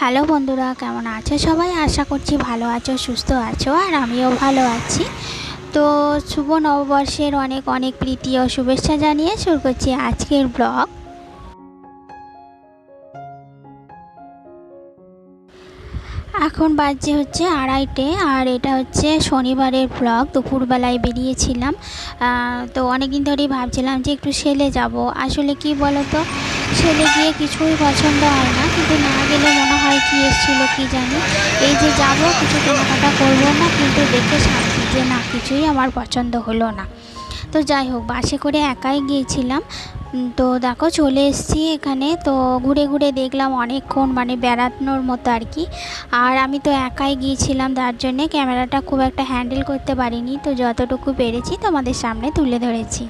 Hello বন্ধুরা, কেমন আছো সবাই? আশা করছি ভালো আছো, সুস্থ আছো, আর আমিও ভালো আছি। তো শুভ নববর্ষের অনেক অনেক প্রীতি ও শুভেচ্ছা জানিয়ে শুরু করছি আজকের ব্লগ। এখন বাজছে হচ্ছে আড়াইটে, আর এটা হচ্ছে শনিবারের ব্লগ, দুপুরবেলায় বেরিয়েছিলাম। তো অনেক দিন ধরেই ভাবছিলাম যে একটু সেলে যাব। আসলে কি বলো তো সেলে গিয়ে কিছুই পছন্দ হয় না, কিন্তু না গেলে মনে হয় কি এসেছিল কি জানি। এই যে যাব, কিছু কেনাকাটা করব না, কিন্তু দেখে শান্তি যে না, কিছুই আমার পছন্দ হলো না। তো যাই হোক, বাসে করে একাই গিয়েছিলাম। তো দেখো চলে এসেছি এখানে, তো ঘুরে ঘুরে দেখলাম অনেকক্ষণ মানে বেড়ানোর মতো আর কি। আর আমি তো একাই গিয়েছিলাম, তার জন্যে ক্যামেরাটা খুব একটা হ্যান্ডেল করতে পারিনি, তো যতটুকু পেরেছি তোমাদের সামনে তুলে ধরেছি।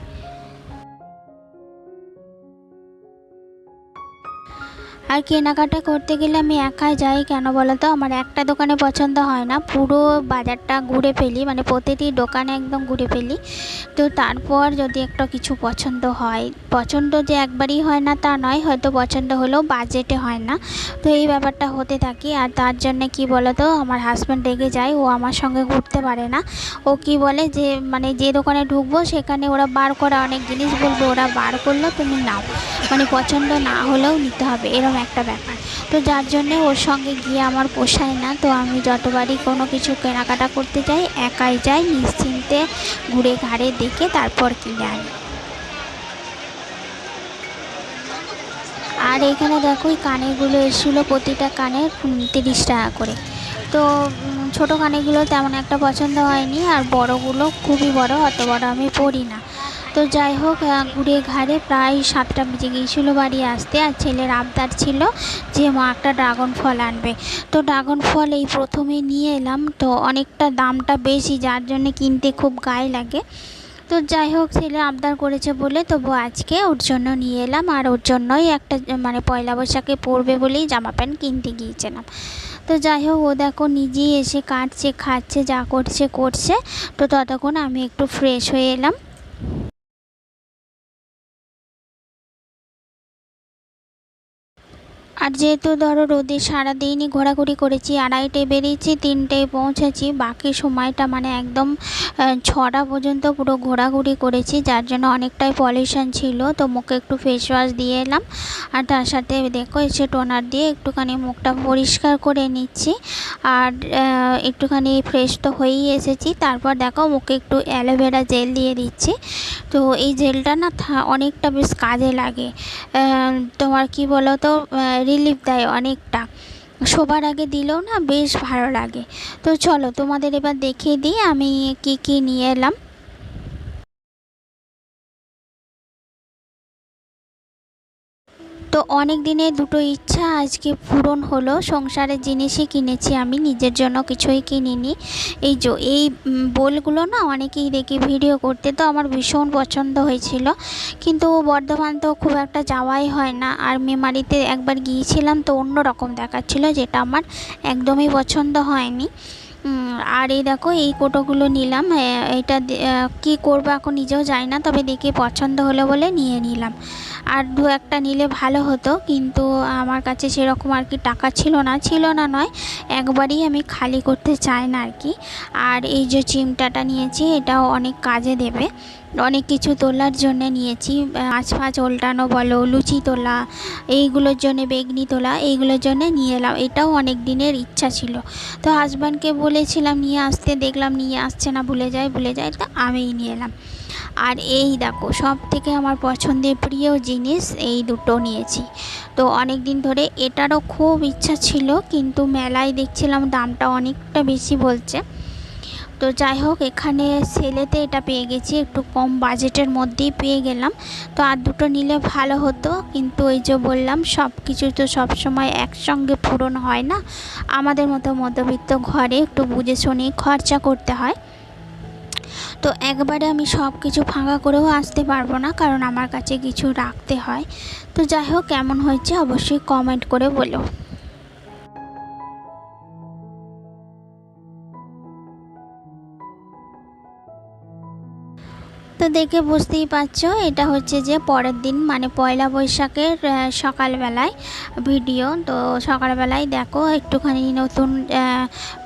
আর কেনাকাটা করতে গেলে আমি একাই যাই কেন বলো তো আমার একটা দোকানে পছন্দ হয় না। পুরো বাজারটা ঘুরে ফেলি মানে প্রতিটি দোকানে একদম ঘুরে ফেলি। তো তারপর যদি একটা কিছু পছন্দ হয়, পছন্দ যে একবারই হয় না তা নয়, হয়তো পছন্দ হলেও বাজেটে হয় না। তো এই ব্যাপারটা হতে থাকে। আর তার জন্য কি বলো তো আমার হাজব্যান্ড রেগে যায়, ও আমার সঙ্গে ঘুরতে পারে না। ও কি বলে যে মানে যে দোকানে ঢুকবো, সেখানে ওরা বার করা অনেক জিনিস বলবে, ওরা বার করল, তুমি নাও। মানে পছন্দ না হলেও নিতে হবে। এরকম একটা ব্যাপার। তো যার জন্যে ওর সঙ্গে গিয়ে আমার পোষায় না, তো আমি যতবারই কোনো কিছু কেনাকাটা করতে যাই, একাই যাই নিশ্চিন্তে ঘুরে ঘাড়ে দেখে তারপর কিনে আনি। আর এখানে দেখো, এই কানেরগুলো এসেছিল প্রতিটা কানের তিরিশ টাকা করে। তো ছোটো কানেরগুলো তেমন একটা পছন্দ হয়নি, আর বড়গুলো খুবই বড়, অত বড় আমি পরি না। তো যাই হোক ঘুরে ঘাড়ে প্রায় সাতটা বেজে গিয়েছিল বাড়ি আসতে আর ছেলের আবদার ছিল যে মা একটা ড্রাগন ফল আনবে। তো ড্রাগন ফল এই প্রথমে নিয়ে এলাম, তো অনেকটা দামটা বেশি, যার জন্য কিনতে খুব গায়ে লাগে। তো যাই হোক, ছেলে আবদার করেছে বলে তবু আজকে ওর জন্য নিয়ে এলাম আর ওর জন্যই একটা মানে পয়লা বৈশাখে পরবে বলেই জামা প্যান্ট কিনতে গিয়েছিলাম। তো যাই হোক, ও দেখো নিজেই এসে কাটছে, খাচ্ছে, যা করছে করছে। তো ততক্ষণ আমি একটু ফ্রেশ হয়ে এলাম। আর যেহেতু ধরো রোদে সারাদিনই ঘোরাঘুরি করেছি আড়াইটে বেরিয়েছি, তিনটেয় পৌঁছেছি, বাকি সময়টা মানে একদম ছটা পর্যন্ত পুরো ঘোরাঘুরি করেছি, যার জন্য অনেকটাই পলিউশন ছিল, তো মুখে একটু ফেস ওয়াশ দিয়ে এলাম। আর তার সাথে দেখো, এসে টোনার দিয়ে একটুখানি মুখটা পরিষ্কার করে নিচ্ছি। আর একটুখানি ফ্রেশ তো হয়েই এসেছি। তারপর দেখো, মুখে একটু অ্যালোভেরা জেল দিয়ে দিচ্ছি। তো এই জেলটা না অনেকটা বেশ কাজে লাগে। তোমার কি বলো তো রিলিফ দেয় অনেকটা। শোবার আগে দিলেও না বেশ ভালো লাগে। তো চলো তোমাদের এবার দেখিয়ে দিই আমি কি কি নিয়ে এলাম। তো অনেক দিনের দুটো ইচ্ছা আজকে পূরণ হলো। সংসারের জিনিসই কিনেছি আমি, নিজের জন্য কিছুই কিনিনি। এই যে, এই বোলগুলো না অনেকেই দেখি ভিডিও করতে তো আমার ভীষণ পছন্দ হয়েছিল। কিন্তু বর্ধমান তো খুব একটা যাওয়াই হয় না। আর মেমারিতে একবার গিয়েছিলাম তো অন্য রকম দেখাচ্ছিল যেটা আমার একদমই পছন্দ হয়নি। আর এই দেখো, এই কোটোগুলো নিলাম। এটা কি করব এখন নিজেও যাই না, তবে দেখে পছন্দ হলো বলে নিয়ে নিলাম। আর দু একটা নিলে ভালো হতো, কিন্তু আমার কাছে সেরকম আর কি টাকা ছিল না ছিল না নয়, একবারই আমি খালি করতে চাই না আর কি। আর এই যে চিমটাটা নিয়েছি, এটাও অনেক কাজে দেবে। অনেক কিছু তোলার জন্য নিয়েছি। মাছ ফাছ ওল্টানো বলো, লুচি তোলা, এইগুলোর জন্য বেগনি তোলা, এইগুলোর জন্য নিয়ে এলাম। এটাও অনেক দিনের ইচ্ছা ছিল। তো হাজব্যান্ডকে বলেছিলাম, নিয়ে আসতে। দেখলাম, নিয়ে আসছে না। ভুলে যায় ভুলে যায়। তো আমিই নিয়ে এলাম। আর এই দেখো সব থেকে আমার পছন্দের প্রিয় জিনিস এই দুটো নিয়েছি। তো অনেক দিন ধরে এটারও খুব ইচ্ছা ছিল, কিন্তু মেলায় দেখছিলাম দামটা অনেকটা বেশি বলছে। তো যাই হোক এখানে সেলেতে এটা পেয়ে গেছি, একটু কম বাজেটের মধ্যেই পেয়ে গেলাম। তো আর দুটো নিলে ভালো হতো, কিন্তু ওই যে বললাম সব কিছু তো সবসময় একসঙ্গে পূরণ হয় না। আমাদের মতো মধ্যবিত্ত ঘরে একটু বুঝে শুনে খরচা করতে হয়। তো একবারে আমি সব কিছু ফাঁকা করেও আসতে পারব না, কারণ আমার কাছে কিছু রাখতে হয়। তো যাই হোক কেমন হয়েছে অবশ্যই কমেন্ট করে বলো। তো দেখে বুঝতেই পারছ, এটা হচ্ছে যে পরের দিন মানে পয়লা বৈশাখের সকালবেলায় ভিডিও। তো সকালবেলায় দেখো, একটুখানি নতুন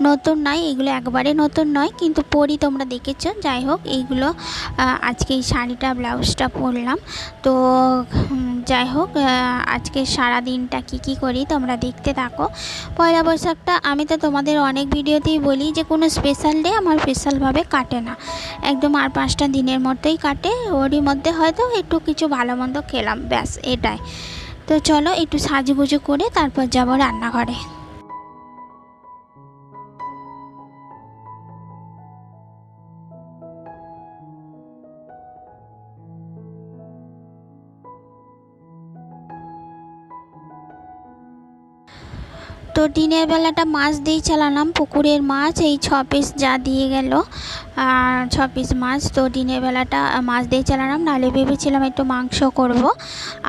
নতুন নয় এগুলো একবারে নতুন নয়, কিন্তু পরি তোমরা দেখেছ। যাই হোক, এইগুলো আজকে এই শাড়িটা, ব্লাউজটা পরলাম। তো যাই হোক আজকে সারা দিনটা কি কি করি তোমরা দেখতে থাকো। পয়লা বৈশাখটা আমি তো তোমাদের অনেক ভিডিওতেই বলি যে কোনো স্পেশাল ডে আমার স্পেশালভাবে কাটে না। একদম আর পাঁচটা দিনের মধ্যেই কাটে, ওরই মধ্যে হয়তো একটু কিছু ভালো মন্দ খেলাম, ব্যাস এটাই। তো চলো একটু সাজুগুজু করে তারপর যাব রান্নাঘরে। তো দিনের বেলাটা মাছ দিয়ে চালালাম। পুকুরের মাছ, এই ছ পিস যা দিয়ে গেল। আর ছ পিস মাছ, তো দিনের বেলাটা মাছ দিয়ে চালালাম। নাহলে ভেবেছিলাম একটু মাংস করব।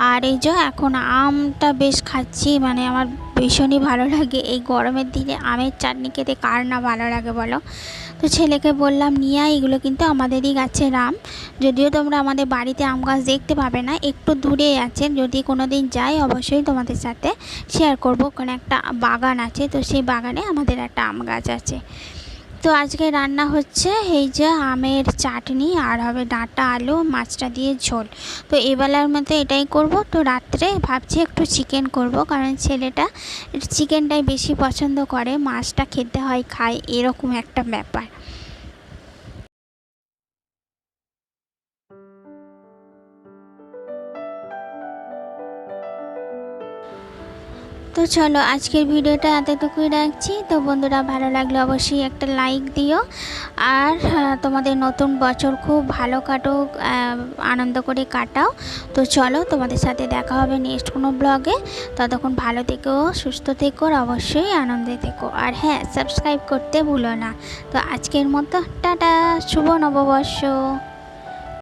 আর এই যে এখন আমটা বেশ খাচ্ছি মানে আমার ভীষণই ভালো লাগে, এই গরমের দিনে আমের চাটনি খেতে কার না ভালো লাগে বলো? তো ছেলেকে বললাম, নিয়ে আয় এগুলো কিন্তু আমাদেরই গাছের আম। যদিও তোমরা আমাদের বাড়িতে আম গাছ দেখতে পাবে না, একটু দূরে আছে। যদি কোনো দিন যাই, অবশ্যই তোমাদের সাথে শেয়ার করব। ওখানে একটা বাগান আছে, তো সেই বাগানে আমাদের একটা আম গাছ আছে। তো আজকে রান্না হচ্ছে এই যে আমের চাটনি আর হবে ডাঁটা আলু, মাছটা দিয়ে ঝোল। তো এবেলার মধ্যে এটাই করব। তো রাত্রে ভাবছি একটু চিকেন করব কারণ ছেলেটা চিকেনটাই বেশি পছন্দ করে, মাছটা খেতে হয়, খায়, এরকম একটা ব্যাপার। তো চলো আজকের ভিডিওটা এতটুকুই রাখছি। তো বন্ধুরা, ভালো লাগলে অবশ্যই একটা লাইক দিও। আর তোমাদের নতুন বছর খুব ভালো কাটুক আনন্দ করে কাটাও। তো চলো তোমাদের সাথে দেখা হবে নেক্সট কোনো ব্লগে ততক্ষণ ভালো থেকো, সুস্থ থেকো, আর অবশ্যই আনন্দে থেকো। আর হ্যাঁ সাবস্ক্রাইব করতে ভুলো না। তো আজকের মতো, টাটা, শুভ নববর্ষ।